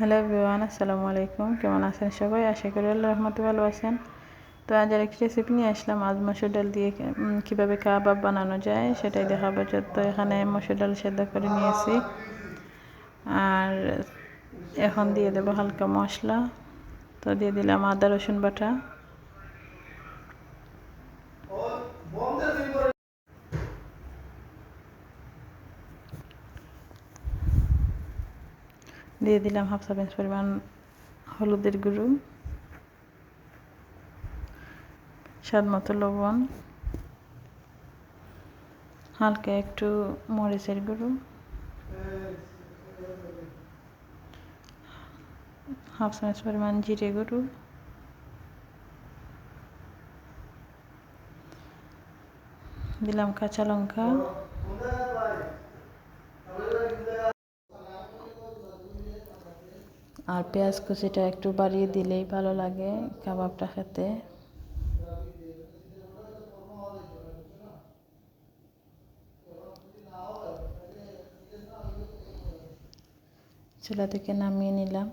Hello বিওয়ান আসসালামু আলাইকুম। কেমন আছেন সবাই? আশা করি আল্লাহ রহমতে ভালো আছেন। তো আজ আর একটি রেসিপি নিয়ে আসলাম। আজ মসুর ডাল দিয়ে কীভাবে কাবাব বানানো যায় সেটাই দেখাবো। তো এখানে মসুর ডাল সেদ্ধ করে নিয়েছি। আর এখন দিয়ে দেবো হালকা মশলা। তো দিয়ে দিলাম আদা, রসুন বাটা। দিয়ে দিলাম হাফ চা চামচ পরিমাণ হলুদের গুঁড়ো, স্বাদ মতো লবণ, হালকা একটু মরিচের গুঁড়ো, হাফ চামচ পরিমাণ জিরে গুঁড়ো, দিলাম কাঁচা লঙ্কা আর পেঁয়াজ কুচিটা একটু বাড়িয়ে দিলেই ভালো লাগে কাবাবটা খেতে। চুলা থেকে নামিয়ে নিলাম।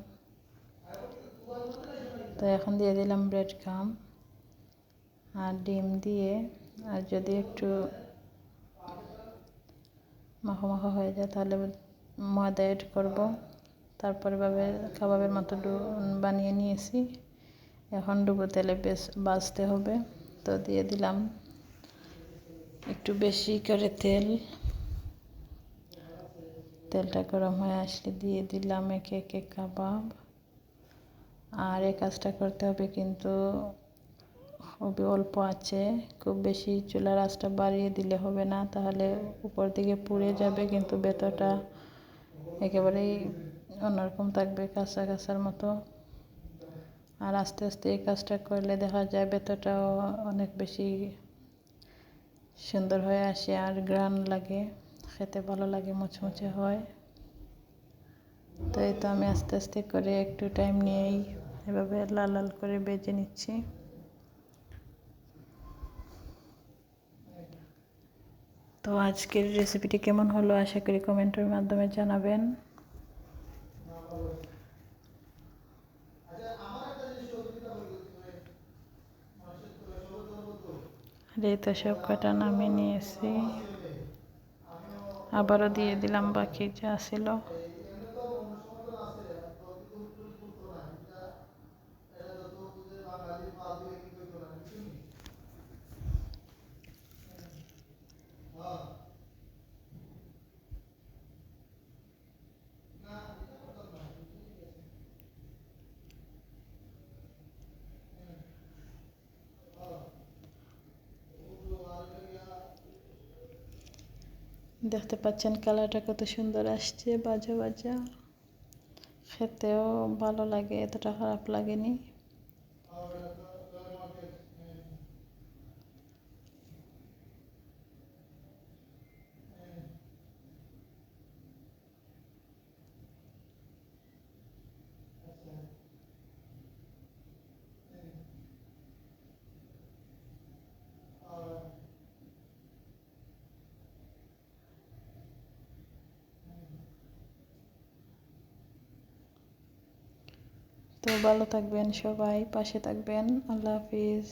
তো এখন দিয়ে দিলাম ব্রেড কাম আর ডিম দিয়ে। আর যদি একটু মাখো মাখো হয়ে যায় তাহলে ময়দা এড করব। তারপরে ভাবে কাবাবের মতো বানিয়ে নিয়েছি। এখন ডুবো তেলে বেশ বাজতে হবে। তো দিয়ে দিলাম একটু বেশি করে তেল। তেলটা গরম হয়ে আসলে দিয়ে দিলাম একে একে কাবাব। আর এই কাজটা করতে হবে কিন্তু খুবই অল্প আছে। খুব বেশি চুলার আঁচটা বাড়িয়ে দিলে হবে না। তাহলে উপর দিকে পুড়ে যাবে কিন্তু ভেতরটা একেবারেই অন্যরকম থাকবে কাঁচা কাঁচার মতো। আর আস্তে আস্তে এই কাজটা করলে দেখা যায় বেতটাও অনেক বেশি সুন্দর হয়ে আসে আর গ্রান লাগে, খেতে ভালো লাগে, মুচমুচে হয়। তো এই তো আমি আস্তে আস্তে করে একটু টাইম নিয়েই এভাবে লাল লাল করে বেজে নিচ্ছি। তো আজকের রেসিপিটি কেমন হলো আশা করি কমেন্টের মাধ্যমে জানাবেন। তো সব কটা নামিয়ে নিয়েছি। আবারও দিয়ে দিলাম বাকি যা ছিল। দেখতে পাচ্ছেন কালারটা কত সুন্দর আসছে বাজা বাজা। খেতেও ভালো লাগে এতটা খারাপ লাগেনি। তো ভালো থাকবেন সবাই পাশে থাকবেন। আল্লাহ হাফিজ।